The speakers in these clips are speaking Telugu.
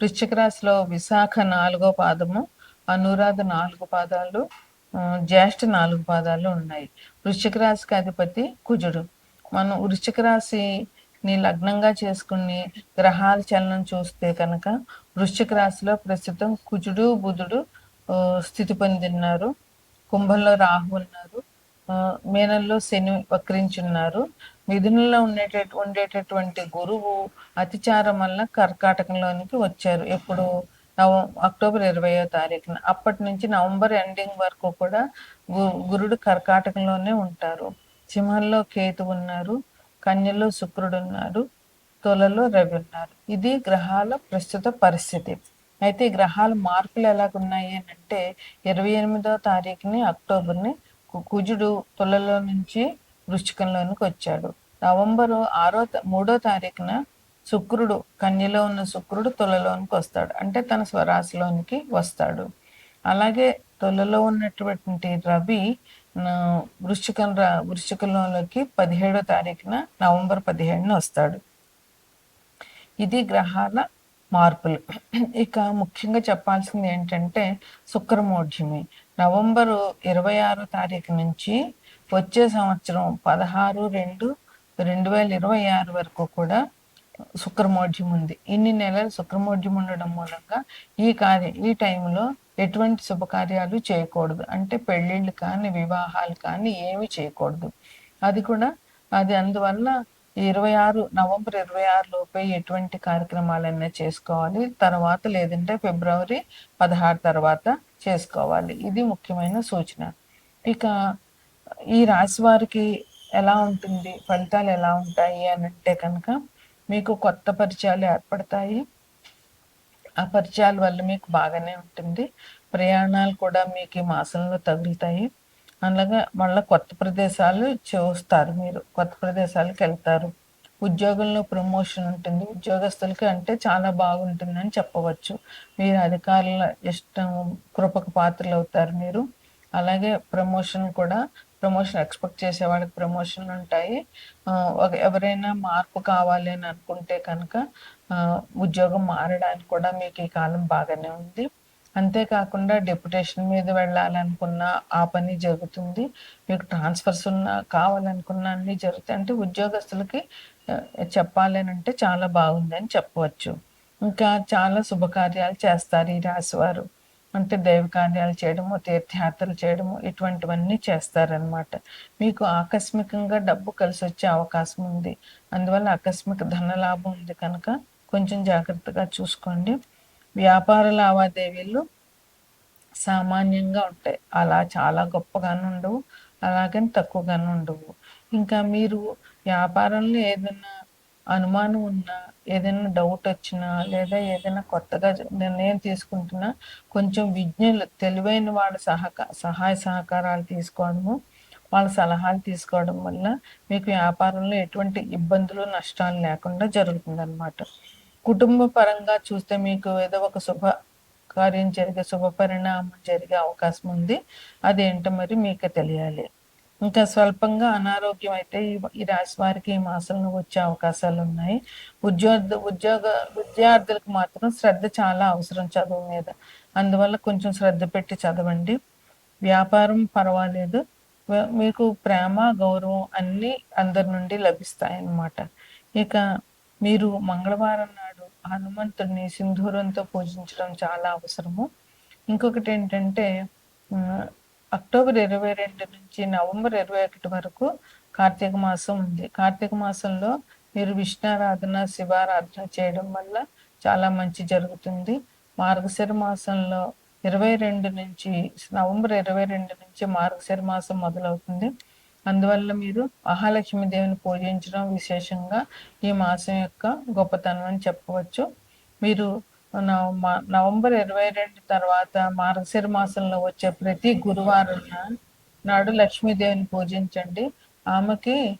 వృశ్చిక రాశిలో విశాఖ నాలుగో పాదము అనురాధ నాలుగు పాదాలు జ్యేష్ఠ నాలుగు పాదాలు ఉన్నాయి. వృశ్చిక రాశికి అధిపతి కుజుడు. మనం వృశ్చిక రాశిని లగ్నంగా చేసుకుని గ్రహాల చలనం చూస్తే కనుక వృశ్చిక రాశిలో ప్రస్తుతం కుజుడు బుధుడు స్థితి పొందిన్నారు కుంభంలో రాహు ఉన్నారు. మేనల్లో శని వక్రించున్నారు. మిథునంలో ఉండేటట్టు ఉండేటటువంటి గురువు అతిచారం వల్ల కర్కాటకంలోనికి వచ్చారు. ఎప్పుడు? నవ అక్టోబర్ ఇరవయో తారీఖున. అప్పటి నుంచి నవంబర్ ఎండింగ్ వరకు కూడా గు- గురుడు కర్కాటకంలోనే ఉంటారు. సింహంలో కేతు ఉన్నారు. కన్యలో శుక్రుడు ఉన్నారు. తులలో రవి ఉన్నారు. ఇది గ్రహాల ప్రస్తుత పరిస్థితి. అయితే ఈ గ్రహాల మార్పులు ఎలాగున్నాయి అని అంటే ఇరవై ఎనిమిదో తారీఖుని అక్టోబర్ని కుజుడు తులలో నుంచి వృశ్చికంలోనికి వచ్చాడు. నవంబర్ ఆరో మూడో తారీఖున శుక్రుడు కన్యలో ఉన్న శుక్రుడు తులలోనికి వస్తాడు. అంటే తన స్వరాశిలోనికి వస్తాడు. అలాగే తులలో ఉన్నటువంటి రవి ఆ, వృశ్చికం రా వృశ్చికంలోకి పదిహేడో తారీఖున నవంబర్ పదిహేడున వస్తాడు. ఇది గ్రహాల మార్పులు. ఇక ముఖ్యంగా చెప్పాల్సింది ఏంటంటే శుక్రమోఢ్యమి నవంబరు ఇరవై ఆరో తారీఖు నుంచి వచ్చే సంవత్సరం పదహారు రెండు రెండు వేల ఇరవై ఆరు వరకు కూడా శుక్రమోఢ్యం ఉంది. ఇన్ని నెలలు శుక్రమోఢ్యం ఉండడం మూలంగా ఈ కార్య ఈ టైంలో ఎటువంటి శుభకార్యాలు చేయకూడదు. అంటే పెళ్ళిళ్ళు కానీ వివాహాలు కానీ ఏమి చేయకూడదు. అది కూడా అది అందువల్ల ఇరవై ఆరు నవంబర్ ఇరవై ఆరు లోపే ఎటువంటి కార్యక్రమాలైనా చేసుకోవాలి. తర్వాత లేదంటే ఫిబ్రవరి పదహారు తర్వాత చేసుకోవాలి. ఇది ముఖ్యమైన సూచన. ఇక ఈ రాశి వారికి ఎలా ఉంటుంది? ఫలితాలు ఎలా ఉంటాయి అని అంటే కనుక మీకు కొత్త పరిచయాలు ఏర్పడతాయి. ఆ పరిచయాల వల్ల మీకు బాగానే ఉంటుంది. ప్రయాణాలు కూడా మీకు ఈ మాసంలో తగులుతాయి. అలాగే మళ్ళీ కొత్త ప్రదేశాలు చూస్తారు మీరు. కొత్త ప్రదేశాలకు వెళ్తారు. ఉద్యోగంలో ప్రమోషన్ ఉంటుంది. ఉద్యోగస్తులకి అంటే చాలా బాగుంటుందని చెప్పవచ్చు. మీరు అధికారుల ఇష్టం కృపకు పాత్రలు అవుతారు మీరు. అలాగే ప్రమోషన్ కూడా ప్రమోషన్ ఎక్స్పెక్ట్ చేసే వాళ్ళకి ప్రమోషన్ ఉంటాయి. ఒక- ఎవరైనా మార్పు కావాలి అని అనుకుంటే కనుక ఉద్యోగం మారడానికి కూడా మీకు ఈ కాలం బాగానే ఉంది. అంతేకాకుండా డెప్యుటేషన్ మీద వెళ్ళాలనుకున్న ఆ పని జరుగుతుంది. మీకు ట్రాన్స్ఫర్స్ ఉన్నా కావాలనుకున్న అన్ని జరుగుతాయి. అంటే ఉద్యోగస్తులకి చెప్పాలని చెప్పాలి అంటే చాలా బాగుందని చెప్పవచ్చు. ఇంకా చాలా శుభకార్యాలు చేస్తారు ఈ రాశివారు. అంటే దైవ కార్యాలు చేయడము తీర్థయాత్రలు చేయడము ఇటువంటివన్నీ చేస్తారనమాట మీకు ఆకస్మికంగా డబ్బు కలిసి వచ్చే అవకాశం ఉంది. అందువల్ల ఆకస్మిక ధన లాభం ఉంది కనుక కొంచెం జాగ్రత్తగా చూసుకోండి. వ్యాపార లావాదేవీలు సామాన్యంగా ఉంటాయి. అలా చాలా గొప్పగాను ఉండవు అలాగని తక్కువగాను ఉండవు. ఇంకా మీరు వ్యాపారంలో ఏదైనా అనుమానం ఉన్నా ఏదైనా డౌట్ వచ్చినా లేదా ఏదైనా కొత్తగా నిర్ణయం తీసుకుంటున్నా కొంచెం విజ్ఞులు తెలివైన వాళ్ళ సహక సహాయ సహకారాలు తీసుకోవడము వాళ్ళ సలహాలు తీసుకోవడం వల్ల మీకు వ్యాపారంలో ఎటువంటి ఇబ్బందులు నష్టాలు లేకుండా జరుగుతుందన్నమాట. కుటుంబ పరంగా చూస్తే మీకు ఏదో ఒక శుభ కార్యం జరిగే శుభ పరిణామం జరిగే అవకాశం ఉంది. అదేంటో మరి మీకు తెలియాలి. ఇంకా స్వల్పంగా అనారోగ్యం అయితే ఈ- రాశి వారికి ఈ మాసంలో వచ్చే అవకాశాలు ఉన్నాయి. ఉద్యోగ ఉద్యోగ విద్యార్థులకు మాత్రం శ్రద్ధ చాలా అవసరం చదువు మీద. అందువల్ల కొంచెం శ్రద్ధ పెట్టి చదవండి. వ్యాపారం పర్వాలేదు. మీకు ప్రేమ గౌరవం అన్నీ అందరి నుండి లభిస్తాయి అన్నమాట ఇక మీరు మంగళవారం నాడు హనుమంతుడిని సింధూరంతో పూజించడం చాలా అవసరము. ఇంకొకటి ఏంటంటే అక్టోబర్ ఇరవై రెండు నుంచి నవంబర్ ఇరవై ఒకటి వరకు కార్తీక మాసం ఉంది. కార్తీక మాసంలో మీరు విష్ణారాధన శివారాధన చేయడం వల్ల చాలా మంచి జరుగుతుంది. మార్గశిర మాసంలో ఇరవై రెండు నుంచి నవంబర్ ఇరవై రెండు నుంచి మార్గశిర మాసం మొదలవుతుంది. అందువల్ల మీరు మహాలక్ష్మి దేవిని పూజించడం విశేషంగా ఈ మాసం యొక్క గొప్పతనం అని చెప్పవచ్చు. మీరు నవ- నవంబర్ ఇరవై రెండు తర్వాత మార్గశిర మాసంలో వచ్చే ప్రతి గురువారం నాడు లక్ష్మీదేవిని పూజించండి. ఆమెకి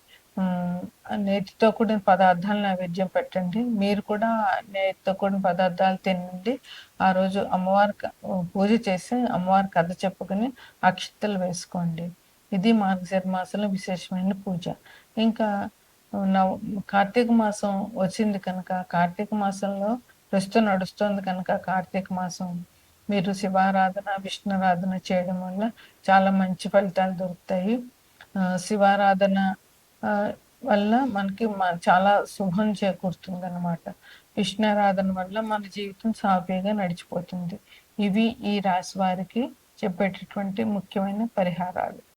నేతితో కూడిన పదార్థాలు నైవేద్యం పెట్టండి. మీరు కూడా నేతితో కూడిన పదార్థాలు తినండి. ఆ రోజు అమ్మవారికి పూజ చేసి అమ్మవారి కథ చెప్పుకొని అక్షతలు వేసుకోండి. ఇది మార్గశిర మాసంలో విశేషమైన పూజ. ఇంకా నవ కార్తీక మాసం వచ్చింది కనుక కార్తీక మాసంలో ప్రస్తుతం నడుస్తుంది కనుక కార్తీక మాసం మీరు శివారాధన విష్ణురాధన చేయడం వల్ల చాలా మంచి ఫలితాలు దొరుకుతాయి. శివారాధన వల్ల మనకి మ- చాలా శుభం చేకూరుతుంది అనమాట విష్ణురాధన వల్ల మన జీవితం సాఫీగా నడిచిపోతుంది. ఇవి ఈ రాశి వారికి చెప్పేటటువంటి ముఖ్యమైన పరిహారాలు.